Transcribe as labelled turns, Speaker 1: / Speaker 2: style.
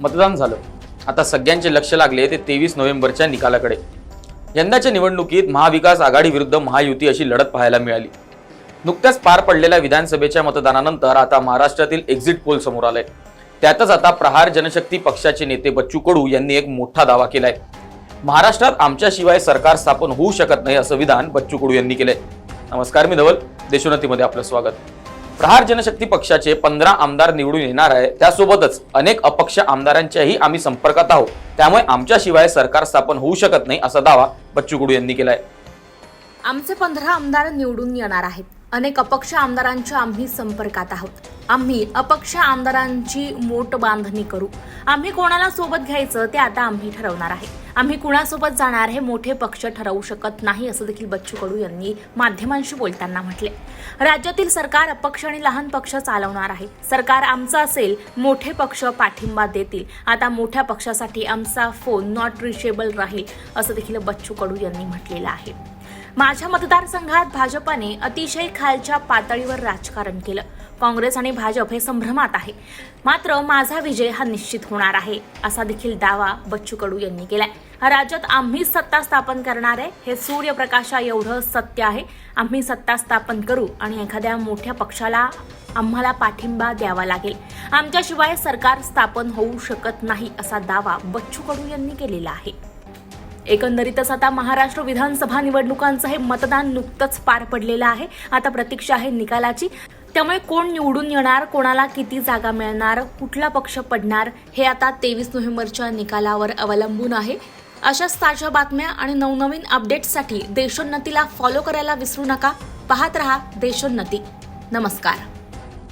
Speaker 1: मतदान झालं. आता सगळ्यांचे लक्ष लागले ते तेवीस नोव्हेंबरच्या निकालाकडे. यंदाच्या निवडणुकीत महाविकास आघाडी विरुद्ध महायुती अशी लढत पाहायला मिळाली. नुकत्याच पार पडलेल्या विधानसभेच्या मतदानानंतर आता महाराष्ट्रातील एक्झिट पोल समोर आलाय. त्यातच आता प्रहार जनशक्ती पक्षाचे नेते बच्चू कडू यांनी एक मोठा दावा केलाय. महाराष्ट्रात आमच्याशिवाय सरकार स्थापन होऊ शकत नाही असं विधान बच्चू कडू यांनी केलंय. नमस्कार मी धवल. देशोन्नतीमध्ये आपलं स्वागत. प्रहार जनशक्ती पक्षाचे पंधरा आमदार निवडून येणार आहे. त्यासोबतच अनेक अपक्ष आमदारांच्याही आम्ही संपर्कात आहोत. त्यामुळे आमच्याशिवाय सरकार स्थापन होऊ शकत नाही असा दावा बच्चू कडू यांनी केलाय.
Speaker 2: आमचे पंधरा आमदार निवडून येणार आहेत. अनेक अपक्ष आमदारांच्या आम्ही संपर्कात आहोत. आम्ही अपक्ष आमदारांची मोट बांधणी करू. आम्ही कोणाला सोबत घ्यायचं ते आता आम्ही ठरवणार आहे. आम्ही कुणासोबत जाणार हे मोठे पक्ष ठरवू शकत नाही असं देखील बच्चू कडू यांनी माध्यमांशी बोलताना म्हटले. राज्यातील सरकार अपक्ष आणि लहान पक्ष चालवणार आहे. सरकार आमचं असेल मोठे पक्ष पाठिंबा देतील. आता मोठ्या पक्षासाठी आमचा फोन नॉट रिचेबल राहील असं देखील बच्चू कडू यांनी म्हटलेलं आहे. माझ्या मतदारसंघात भाजपाने अतिशय खालच्या पातळीवर राजकारण केलं. काँग्रेस आणि भाजप हे संभ्रमात आहे. मात्र माझा विजय हा निश्चित होणार आहे असा देखील दावा बच्चू कडू यांनी केलाय. राज्यात आम्हीच सत्ता स्थापन करणार आहे हे सूर्यप्रकाशा एवढं सत्य आहे. आम्ही सत्ता स्थापन करू आणि एखाद्या मोठ्या पक्षाला आम्हाला पाठिंबा द्यावा लागेल. आमच्याशिवाय सरकार स्थापन होऊ शकत नाही असा दावा बच्चू कडू यांनी केलेला आहे. एकंदरीतच आता महाराष्ट्र विधानसभा निवडणुकांचं हे मतदान नुकतंच पार पडलेलं आहे. आता प्रतीक्षा आहे निकालाची. त्यामुळे कोण निवडून येणार कोणाला किती जागा मिळणार कुठला पक्ष पडणार हे आता तेवीस नोव्हेंबरच्या निकालावर अवलंबून आहे. अशाच ताज्या बातम्या आणि नवनवीन अपडेट्ससाठी देशोन्नतीला फॉलो करायला विसरू नका. पाहत रहा देशोन्नती. नमस्कार.